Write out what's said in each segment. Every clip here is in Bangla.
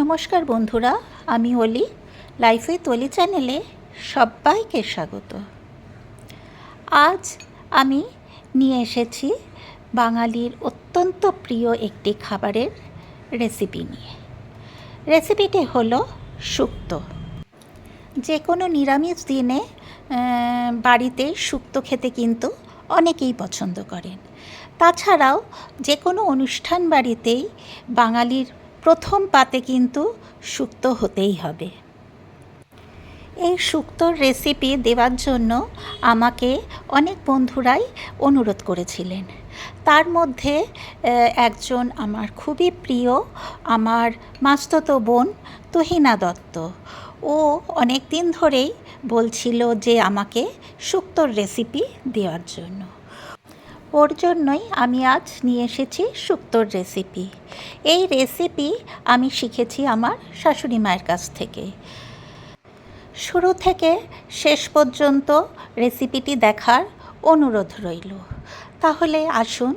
নমস্কার বন্ধুরা, আমি অলি লাইফ অলি চ্যানেলে সবাইকে স্বাগত। আজ আমি নিয়ে এসেছি বাঙালির অত্যন্ত প্রিয় একটি খাবারের রেসিপি নিয়ে। রেসিপিটি হলো শুক্তো। যে কোনো নিরামিষ দিনে বাড়িতে শুক্তো খেতে কিন্তু অনেকেই পছন্দ করেন। তাছাড়াও যে কোনো অনুষ্ঠান বাড়িতেই বাঙালির প্রথম পাতে কিন্তু শুক্তো হতেই হবে। এই শুক্তোর রেসিপি দেওয়ার জন্য আমাকে অনেক বন্ধুরাই অনুরোধ করেছিলেন। তার মধ্যে একজন আমার খুবই প্রিয়, আমার মাস্ততো বোন তুহিনা দত্ত। ও অনেক দিন ধরেই বলছিল যে আমাকে শুক্তোর রেসিপি দেওয়ার জন্য। ওর জন্যই আমি আজ নিয়ে এসেছি শুক্তোর রেসিপি এই রেসিপি আমি শিখেছি আমার শাশুড়ি মায়ের কাছ থেকে। শুরু থেকে শেষ পর্যন্ত রেসিপিটি দেখার অনুরোধ রইল। তাহলে আসুন,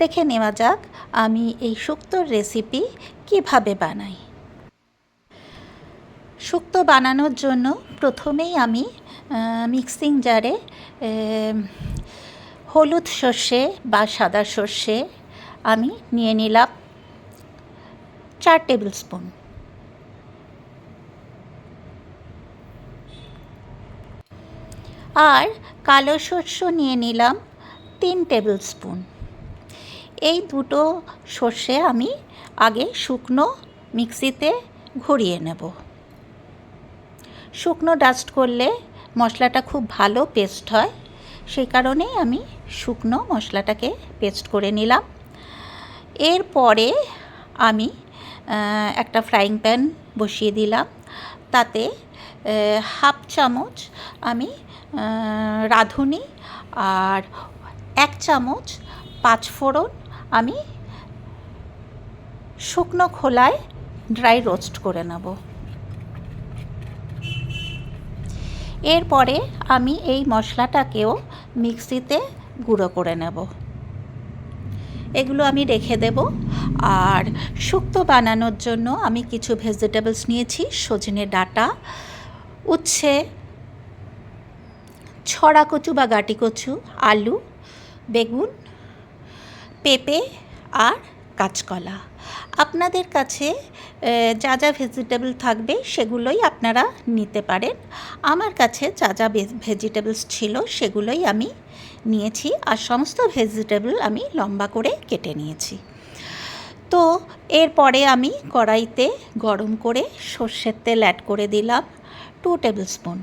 দেখে নেওয়া যাক আমি এই শুক্তোর রেসিপি কীভাবে বানাই। শুক্তো বানানোর জন্য প্রথমেই আমি মিক্সিং জারে হলুদ সর্ষে বা সাদা সর্ষে আমি নিয়ে নিলাম চার টেবিল স্পুন। আর কালো শস্য নিয়ে নিলাম তিন টেবিল স্পুন। এই দুটো সর্ষে আমি আগে শুকনো মিক্সিতে ঘুরিয়ে নেব। শুকনো ডাস্ট করলে মশলাটা খুব ভালো পেস্ট হয়। সেই কারণেই আমি শুকনো মশলাটাকে পেস্ট করে নিলাম। এরপরে আমি একটা ফ্রাইং প্যান বসিয়ে দিলাম। তাতে হাফ চামচ আমি রাঁধুনি আর এক চামচ পাঁচফোড়ন আমি শুকনো খোলায় ড্রাই রোস্ট করে নেব। এরপরে আমি এই মশলাটাকেও মিক্সিতে গুঁড়ো করে নেব। এগুলো আমি রেখে দেব। আর শুক্তো বানানোর জন্য আমি কিছু ভেজিটেবলস নিয়েছি, সজনে ডাঁটা, উচ্ছে ছড়া কচু বা গাটি কচু আলু, বেগুন, পেঁপে আর কাঁচকলা। আপনাদের কাছে যা যা ভেজিটেবল থাকবে সেগুলোই আপনারা নিতে পারেন। আমার কাছে যা যা ভেজিটেবলস ছিল সেগুলোই আমি নিয়েছি আর সমস্ত ভেজিটেবল আমি লম্বা করে কেটে নিয়েছি। তো এরপরে আমি কড়াইতে গরম করে সর্ষের তেল অ্যাড করে দিলাম টু টেবিল স্পুন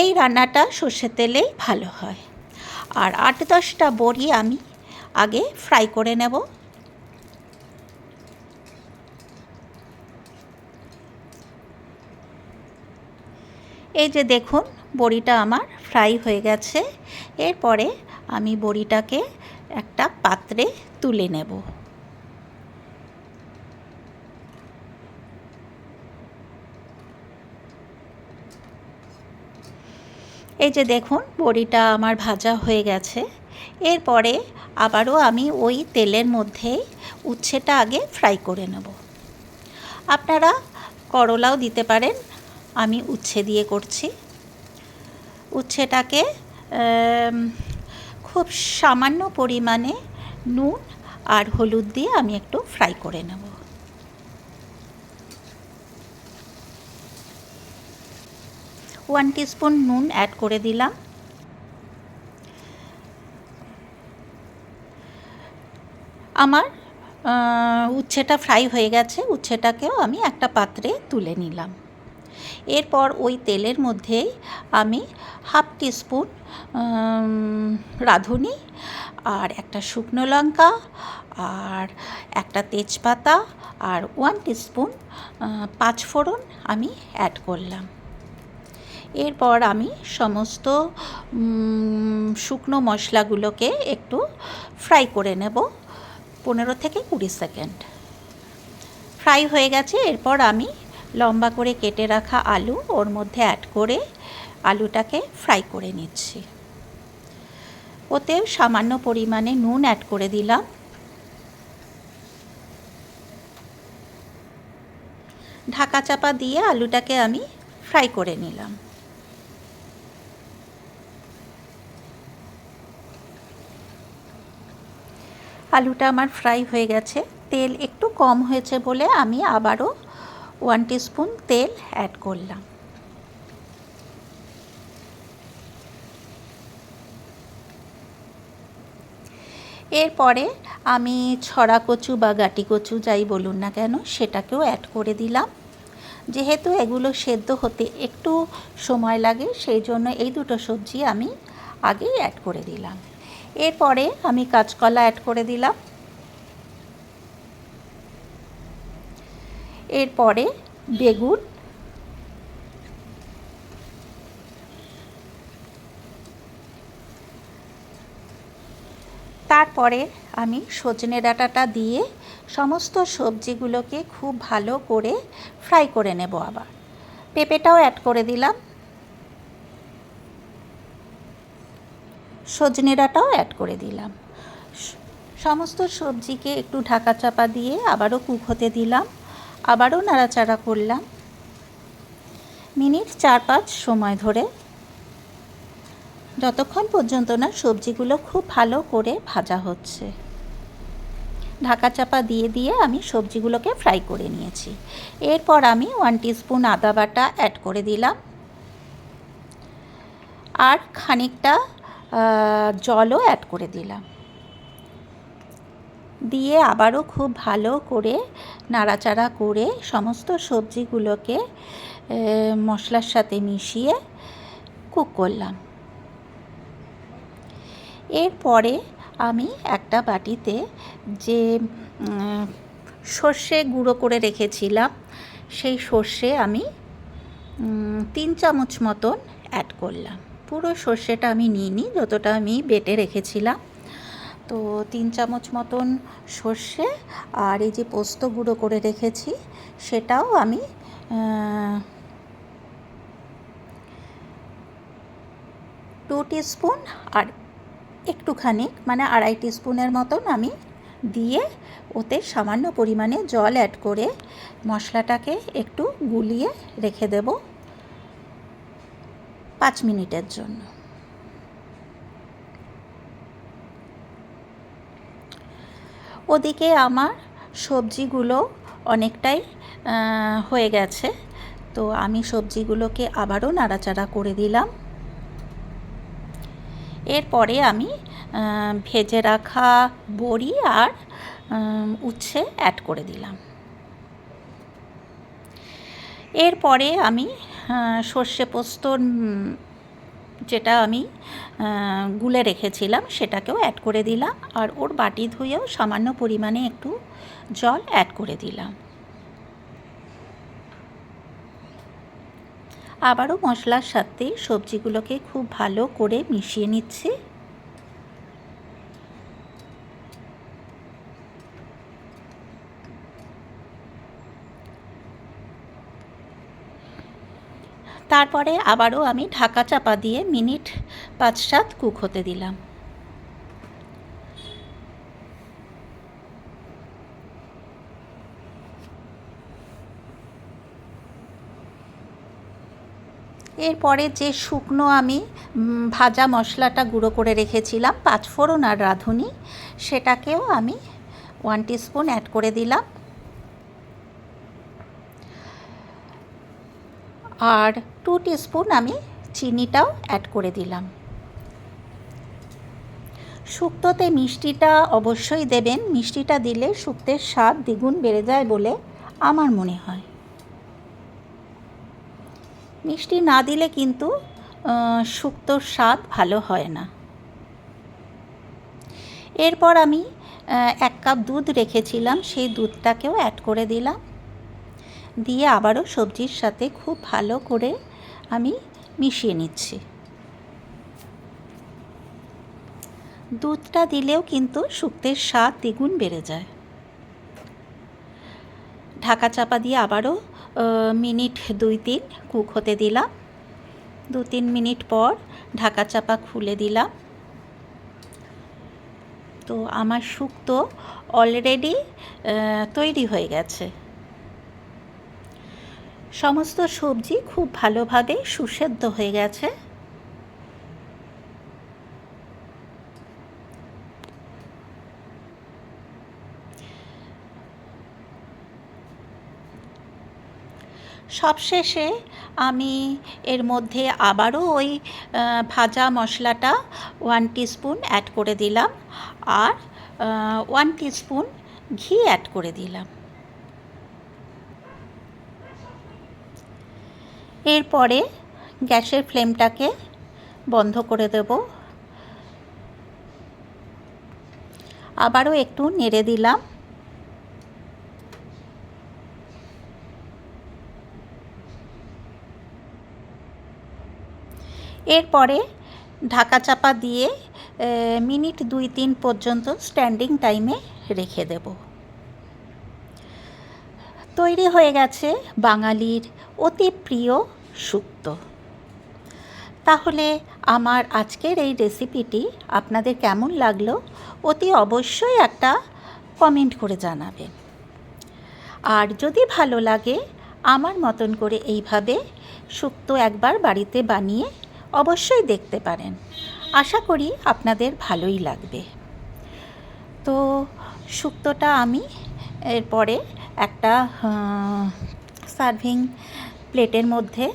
এই রান্নাটা সর্ষের তেলেই ভালো হয়। আর আট দশটা বড়ি আমি আগে ফ্রাই করে নেব। এই যে দেখুন, বড়িটা আমার ফ্রাই হয়ে গেছে। এরপরে আমি বড়িটাকে একটা পাত্রে তুলে নেব। এই যে দেখুন, বড়িটা আমার ভাজা হয়ে গেছে। এরপরে আবারও আমি ওই তেলের মধ্যে উচ্ছেটা আগে ফ্রাই করে নেব। আপনারা করলাও দিতে পারেন আমি উচ্ছে দিয়ে করছি। উচ্ছেটাকে খুব সামান্য পরিমাণে নুন আর হলুদ দিয়ে আমি একটু ফ্রাই করে নেব। ওয়ান টিস্পুন নুন অ্যাড করে দিলাম। আমার উচ্ছেটা ফ্রাই হয়ে গেছে। উচ্ছেটাকেও আমি একটা পাত্রে তুলে নিলাম। এরপর ওই তেলের মধ্যেই আমি হাফ টিস্পুন রাঁধুনি আর একটা শুকনো লঙ্কা আর একটা তেজপাতা আর ওয়ান টিস্পুন পাঁচফোড়ন আমি অ্যাড করলাম। এরপর আমি সমস্ত শুকনো মশলাগুলোকে একটু ফ্রাই করে নেব পনেরো থেকে কুড়ি সেকেন্ড ফ্রাই হয়ে গেছে, এরপর আমি লম্বা করে কেটে রাখা আলু, ওর মধ্যে অ্যাড করে আলুটাকে ফ্রাই করে নিচ্ছি। ওতেও সামান্য পরিমাণে নুন অ্যাড করে দিলাম। ঢাকা চাপা দিয়ে আলুটাকে আমি ফ্রাই করে নিলাম। আলুটা আমার ফ্রাই হয়ে গেছে। তেল একটু কম হয়েছে বলে আমি আবারও ওয়ান স্পুন তেল অ্যাড করলাম। এরপরে আমি ছড়া কচু বা গাটি কচু যাই বলুন না কেন, সেটাকেও অ্যাড করে দিলাম। যেহেতু এগুলো সেদ্ধ হতে একটু সময় লাগে, সেই জন্য এই দুটো সবজি আমি আগেই অ্যাড করে দিলাম। এরপরে আমি কাঁচকলা অ্যাড করে দিলাম। এরপরে বেগুন। তারপরে আমি সজনে ডাঁটাটা দিয়ে সমস্ত সবজিগুলোকে খুব ভালো করে ফ্রাই করে নেব আবার। পেঁপেটাও অ্যাড করে দিলাম। সজনে ডাঁটাও অ্যাড করে দিলাম। সমস্ত সবজিকে একটু ঢাকা চাপা দিয়ে আবারও কুক হতে দিলাম। আবারও নাড়াচাড়া করলাম। মিনিট চার পাঁচ সময় ধরে। যতক্ষণ পর্যন্ত না সবজিগুলো খুব ভালো করে ভাজা হচ্ছে। ঢাকা চাপা দিয়ে দিয়ে আমি সবজিগুলোকে ফ্রাই করে নিয়েছি। এরপর আমি ওয়ান স্পুন আদা বাটা অ্যাড করে দিলাম। আর খানিকটা জলও অ্যাড করে দিলাম। দিয়ে আবারও খুব ভালো করে নাড়াচাড়া করে সমস্ত সবজিগুলোকে মশলার সাথে মিশিয়ে কুক করলাম। এরপরে আমি একটা বাটিতে যে সর্ষে গুঁড়ো করে রেখেছিলাম, সেই সর্ষে আমি তিন চামচ মতন অ্যাড করলাম। পুরো সর্ষেটা আমি নিইনি, যতটা আমি বেটে রেখেছিলাম। তো তিন চামচ মতন সর্ষে আর এই যে পোস্ত গুঁড়ো করে রেখেছি, সেটাও আমি টু স্পুন আর একটুখানি মানে আড়াই স্পুনের মতন আমি দিয়ে ওতে সামান্য পরিমাণে জল অ্যাড করে মশলাটাকে একটু গুলিয়ে রেখে দেব পাঁচ মিনিটের জন্য। ওদিকে আমার সবজিগুলো অনেকটাই হয়ে গেছে। তো আমি সবজিগুলোকে আবারও নাড়াচাড়া করে দিলাম। এরপরে আমি ভেজে রাখা বড়ি আর উচ্ছে অ্যাড করে দিলাম। এরপরে আমি সর্ষে পোস্তর যেটা আমি গুলে রেখেছিলাম, সেটাকেও অ্যাড করে দিলাম আর ওর বাটি ধুয়েও সামান্য পরিমাণে একটু জল অ্যাড করে দিলাম। আবারও মশলার সাথে সবজিগুলোকে খুব ভালো করে মিশিয়ে নিচ্ছি। তারপরে আবারও আমি ঢাকা চাপা দিয়ে মিনিট পাঁচ সাত কুক হতে দিলাম। এরপরে যে শুকনো আমি ভাজা মশলাটা গুঁড়ো করে রেখেছিলাম, পাঁচফোড়ন আর রাঁধুনি, সেটাকেও আমি ওয়ান স্পুন অ্যাড করে দিলাম। আর টু স্পুন আমি চিনিটাও অ্যাড করে দিলাম। শুক্তোতে মিষ্টিটা অবশ্যই দেবেন। মিষ্টিটা দিলে শুক্তের স্বাদ দ্বিগুণ বেড়ে যায় বলে আমার মনে হয়। মিষ্টি না দিলে কিন্তু শুক্তোর স্বাদ ভালো হয় না। এরপর আমি এক কাপ দুধ রেখেছিলাম। সেই দুধটাকেও অ্যাড করে দিলাম। দিয়ে আবারও সবজির সাথে খুব ভালো করে আমি মিশিয়ে নিচ্ছি। দুধটা দিলেও কিন্তু শুক্তের স্বাদ দ্বিগুণ বেড়ে যায়। ঢাকা চাপা দিয়ে আবারও মিনিট দুই তিন কুক হতে দিলাম। দু তিন মিনিট পর ঢাকা চাপা খুলে দিলাম। তো আমার শুক্তো অলরেডি তৈরি হয়ে গেছে। সমস্ত সবজি খুব ভালোভাবে সুসেদ্ধ হয়ে গেছে। সবশেষে আমি এর মধ্যে আবারও ওই ভাজা মশলাটা ওয়ান টিস্পুন অ্যাড করে দিলাম। আর ওয়ান টিস্পুন ঘি অ্যাড করে দিলাম। এরপরে গ্যাসের ফ্লেমটাকে বন্ধ করে দেব। আবারও একটু নেড়ে দিলাম। এরপরে ঢাকা চাপা দিয়ে মিনিট দুই তিন পর্যন্ত স্ট্যান্ডিং টাইমে রেখে দেব। তৈরি হয়ে গেছে বাঙালির অতি প্রিয় শুক্তো তাহলে আমার আজকের এই রেসিপিটি আপনাদের কেমন লাগল অতি অবশ্যই একটা কমেন্ট করে জানাবেন। আর যদি ভালো লাগে, আমার মতন করে এইভাবে শুক্তো একবার বাড়িতে বানিয়ে অবশ্যই দেখতে পারেন। আশা করি আপনাদের ভালোই লাগবে। তো শুক্তোটা আমি এরপরে একটা সার্ভিং প্লেটের মধ্যে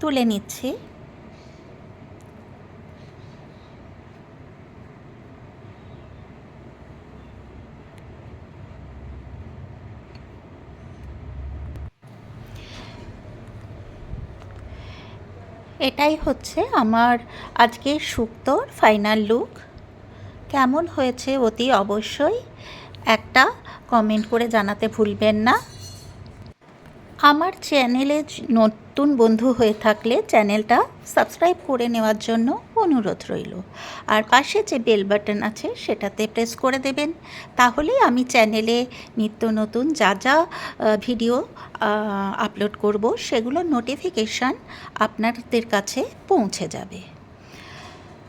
তুলে নিচ্ছি। এটাই হচ্ছে আমার আজকে শুক্তোর ফাইনাল লুক কেমন হয়েছে অতি অবশ্যই একটা কমেন্ট করে জানাতে ভুলবেন না। আমার চ্যানেলে নতুন বন্ধু হয়ে থাকলে চ্যানেলটা সাবস্ক্রাইব করে নেওয়ার জন্য অনুরোধ রইল। আর পাশে যে বেল বাটন আছে সেটাতে প্রেস করে দেবেন। তাহলেই আমি চ্যানেলে নিত্য নতুন যা যা ভিডিও আপলোড করব, সেগুলোর নোটিফিকেশান আপনাদের কাছে পৌঁছে যাবে।